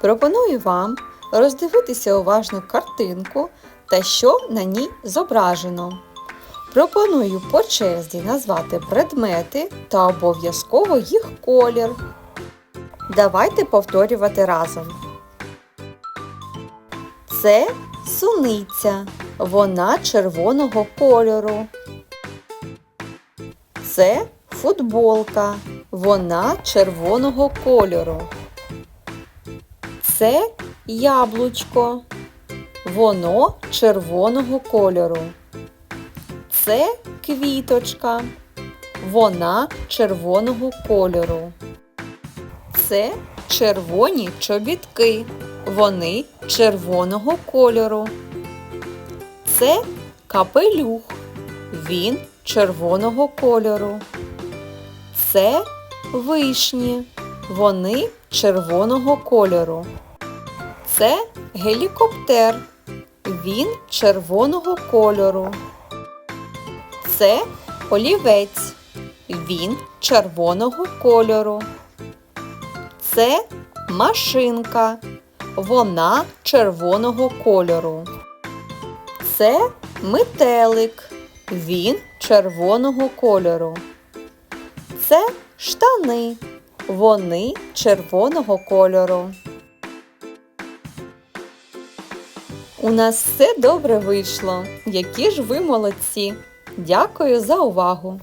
Пропоную вам роздивитися уважно картинку та що на ній зображено. Пропоную по черзі назвати предмети та обов'язково їх колір. Давайте повторювати разом. Це суниця. Вона червоного кольору. Це футболка. Вона червоного кольору. Це яблучко. Воно червоного кольору. Це квіточка. Вона червоного кольору. Це червоні чобітки. Вони червоного кольору. Це капелюх. Він червоного кольору. Це вишні. Вони червоного кольору. Це гелікоптер. Він червоного кольору. Це олівець. Він червоного кольору. Це машинка. Вона червоного кольору. Це метелик. Він червоного кольору. Це штани. Вони червоного кольору. У нас все добре вийшло. Які ж ви молодці! Дякую за увагу!